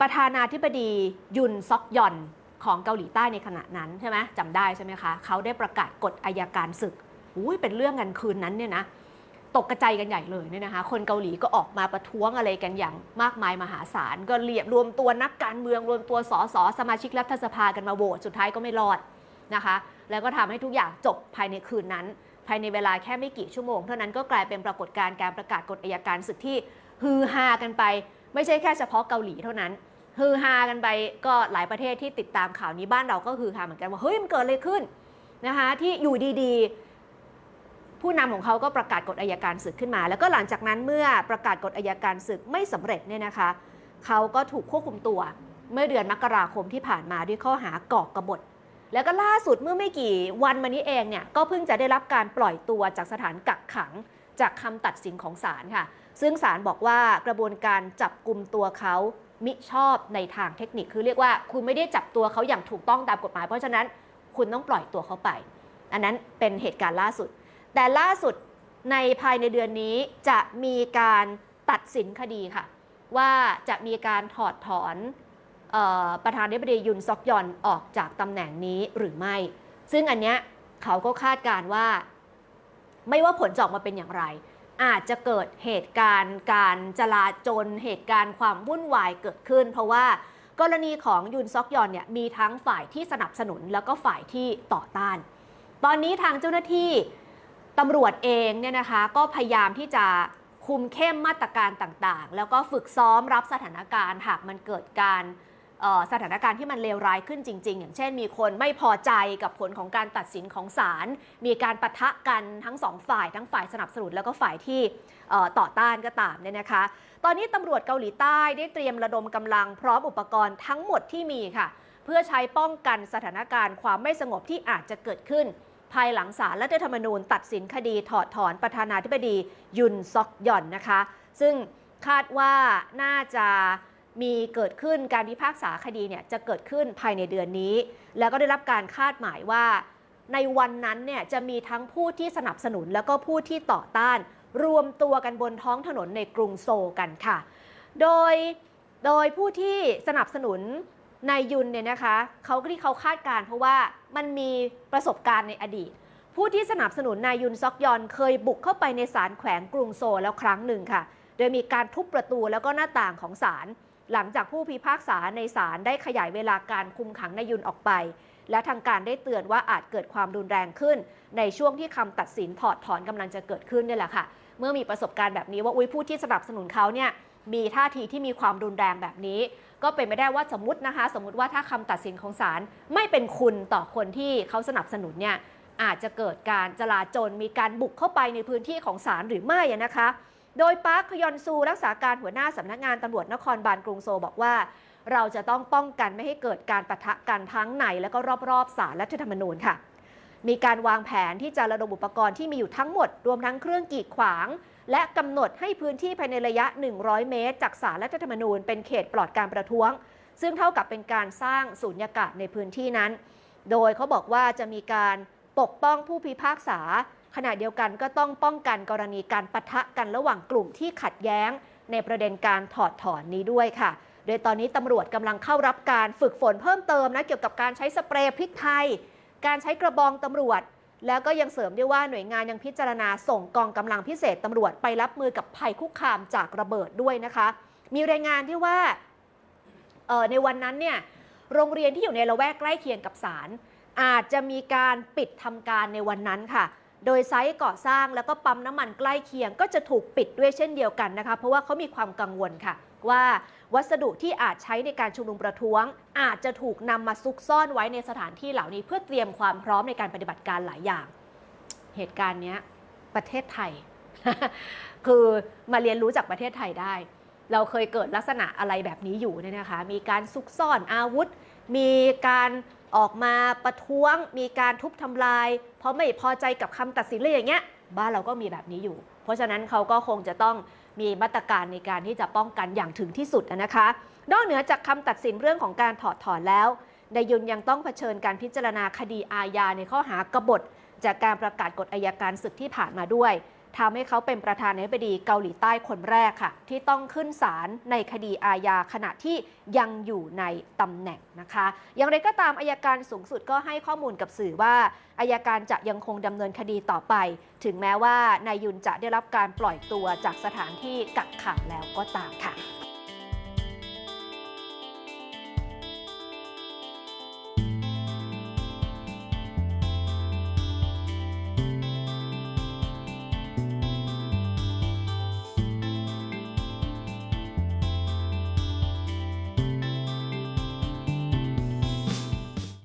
ประธานาธิบดียุนซอกยอนของเกาหลีใต้ในขณะนั้นใช่ไหมจำได้ใช่ไหมคะ เขาได้ประกาศกฎอายการศึกอุ้ยเป็นเรื่องกันคืนนั้นเนี่ยนะตกกระจายกันใหญ่เลยเนี่ยนะคะ คนเกาหลีก็ออกมาประท้วงอะไรกันอย่างมากมายมหาศาล ก็เรียบรวมตัวนักการเมืองรวมตัวสสสมาชิกรัฐสภากันมาโหวตสุดท้ายก็ไม่รอดนะคะ แล้วก็ทำให้ทุกอย่างจบภายในคืนนั้น ภายในเวลาแค่ไม่กี่ชั่วโมง เท่านั้นก็กลายเป็นปรากฏการณ์การประกาศกฎอายการศึกที่ฮือฮากันไป ไม่ใช่แค่เฉพาะเกาหลีเท่านั้น ฮือฮากันไปก็หลายประเทศที่ติดตามข่าวนี้บ้านเราก็คือฮาเหมือนกันว่าเฮ้ยมันเกิดอะไรขึ้นนะคะที่อยู่ดีๆ ผู้นำของเขาก็ประกาศกฎอายการศึกขึ้นมา แล้วก็หลังจากนั้นเมื่อประกาศกฎอายการศึกไม่สำเร็จเนี่ยนะคะเขาก็ถูกควบคุมตัว เมื่อเดือนมกราคมที่ผ่านมาด้วยข้อหาก่อกบฏแล้วก็ล่าสุดเมื่อไม่กี่วันมานี้เองเนี่ยก็เพิ่งจะได้รับการปล่อยตัวจากสถานกักขังจากคำตัดสินของศาลค่ะ ซึ่งศาลบอกว่ากระบวนการจับกลุ่มตัวเขา มิชอบในทางเทคนิคคือเรียกว่าคุณไม่ได้จับตัวเขาอย่างถูกต้องตามกฎหมาย เพราะฉะนั้นคุณต้องปล่อยตัวเขาไป อันนั้นเป็นเหตุการณ์ล่าสุด แต่ล่าสุดในภายในเดือนนี้จะมีการตัดสินคดีค่ะ ว่าจะมีการถอดถอนออประธานาธิบดียุนซอกยอนออกจากตำแหน่งนี้หรือไม่ ซึ่งอันเนี้ยเขาก็คาดการณ์ว่า ไม่ว่าผลจะออกมาเป็นอย่างไร อาจจะเกิดเหตุการณ์การจลาจลเหตุการณ์ความวุ่นวายเกิดขึ้น เพราะว่ากรณีของยุนซอกยอนเนี่ยมีทั้งฝ่ายที่สนับสนุนแล้วก็ฝ่ายที่ต่อต้าน ตอนนี้ทางเจ้าหน้าที่ตำรวจเองเนี่ยนะคะก็พยายามที่จะคุมเข้มมาตรการต่างๆ แล้วก็ฝึกซ้อมรับสถานการณ์หากมันเกิดการ สถานการณ์ที่มันเลวร้ายขึ้นจริง ๆ อย่างเช่น มีคนไม่พอใจกับผลของการตัดสินของศาล มีการปะทะกันทั้งสองฝ่าย ทั้งฝ่ายสนับสนุนแล้วก็ฝ่ายที่ต่อต้านก็ตามเนี่ยนะคะ ตอนนี้ตำรวจเกาหลีใต้ได้เตรียมระดมกำลังพร้อมอุปกรณ์ทั้งหมดที่มีค่ะ เพื่อใช้ป้องกันสถานการณ์ความไม่สงบที่อาจจะเกิดขึ้น ภายหลังศาลรัฐธรรมนูญ ตัดสินคดีถอดถอนประธานาธิบดียุนซอกยอนนะคะ ซึ่งคาดว่าน่าจะ มีเกิดขึ้นการพิพากษาคดีเนี่ยจะเกิดขึ้นภายในเดือนนี้ แล้วก็ได้รับการคาดหมายว่า ในวันนั้นเนี่ยจะมีทั้งผู้ที่สนับสนุนแล้วก็ผู้ที่ต่อต้าน รวมตัวกันบนท้องถนนในกรุงโซลกันค่ะ โดยโดยผู้ที่สนับสนุนนายยุนเนี่ยนะคะเขาที่เขาคาดการณ์เพราะว่ามันมีประสบการณ์ในอดีต ผู้ที่สนับสนุนนายยุนซอกยอนเคยบุกเข้าไปในศาลแขวงกรุงโซลแล้วครั้งหนึ่งค่ะ โดยมีการทุบประตูแล้วก็หน้าต่างของศาล หลังจากผู้พิพากษาในศาลได้ขยายเวลาการคุมขังนายยุนออกไป และทางการได้เตือนว่าอาจเกิดความรุนแรงขึ้น ในช่วงที่คำตัดสินถอดถอนกำลังจะเกิดขึ้นนี่แหละค่ะ เมื่อมีประสบการณ์แบบนี้ว่าอุ้ยผู้ที่สนับสนุนเขาเนี่ยมีท่าทีที่มีความรุนแรงแบบนี้ ก็เป็นไม่ได้ว่าสมมตินะคะ สมมติว่าถ้าคำตัดสินของศาลไม่เป็นคุณต่อคนที่เขาสนับสนุนเนี่ยอาจจะเกิดการจลาจลมีการบุกเข้าไปในพื้นที่ของศาลหรือไม่นะคะ โดยปาร์คคยอนซูรักษาการหัวหน้าสำนักงานตำรวจนครบาลกรุงโซลบอกว่า เราจะต้องป้องกันไม่ให้เกิดการปะทะกันทั้งในและก็รอบๆศาลรัฐธรรมนูญค่ะ มีการวางแผนที่จะระดมอุปกรณ์ที่มีอยู่ทั้งหมด รวมทั้งเครื่องกีดขวาง และกำหนดให้พื้นที่ภายในระยะ 100 เมตร จากศาลรัฐธรรมนูญเป็นเขตปลอดการประท้วง ซึ่งเท่ากับเป็นการสร้างสูญญากาศในพื้นที่นั้น โดยเขาบอกว่าจะมีการปกป้องผู้พิพากษา ขณะเดียวกันก็ต้องป้องกันกรณีการปะทะกันระหว่างกลุ่มที่ขัดแย้ง ในประเด็นการถอดถอนนี้ด้วยค่ะ โดยตอนนี้ตำรวจกำลังเข้ารับการฝึกฝนเพิ่มเติมนะเกี่ยวกับการใช้สเปรย์พริกไทย การใช้กระบองตำรวจ แล้วก็ยังเสริมด้วยว่าหน่วยงานยังพิจารณาส่งกองกำลังพิเศษตำรวจไปรับมือกับภัยคุกคามจากระเบิดด้วยนะคะ มีรายงานที่ว่าในวันนั้นเนี่ยโรงเรียนที่อยู่ในละแวกใกล้เคียงกับศาลอาจจะมีการปิดทำการในวันนั้นค่ะ โดยไซต์ก่อสร้างแล้วก็ปั๊มน้ำมันใกล้เคียง ก็จะถูกปิดด้วยเช่นเดียวกันนะคะ เพราะว่าเขามีความกังวลค่ะ ว่าวัสดุที่อาจใช้ในการชุมนุมประท้วง อาจจะถูกนำมาซุกซ่อนไว้ในสถานที่เหล่านี้ เพื่อเตรียมความพร้อมในการปฏิบัติการหลายอย่าง เหตุการณ์นี้ประเทศไทย คือมาเรียนรู้จากประเทศไทยได้ เราเคยเกิดลักษณะอะไรแบบนี้อยู่เนี่ยนะคะ มีการซุกซ่อนอาวุธ มีการ ออกมาประท้วงมีการทุบทำลาย เพราะไม่พอใจกับคำตัดสินเลยอย่างเงี้ยบ้านเราก็มีแบบนี้อยู่ เพราะฉะนั้นเขาก็คงจะต้องมีมาตรการในการที่จะป้องกันอย่างถึงที่สุดนะคะ นอกเหนือจากคำตัดสินเรื่องของการถอดถอนแล้วนายยุนยังต้องเผชิญการพิจารณาคดีอาญาในข้อหากบฏ จากการประกาศกฎอายการศึกที่ผ่านมาด้วย ทำให้เขาเป็นประธานาธิบดีเกาหลีใต้คนแรกค่ะ ที่ต้องขึ้นศาลในคดีอาญาขณะที่ยังอยู่ในตำแหน่งนะคะ อย่างไรก็ตามอายการสูงสุดก็ให้ข้อมูลกับสื่อว่าอายการจะยังคงดำเนินคดีต่อไป ถึงแม้ว่านายยุนจะได้รับการปล่อยตัวจากสถานที่กักขังแล้วก็ตามค่ะ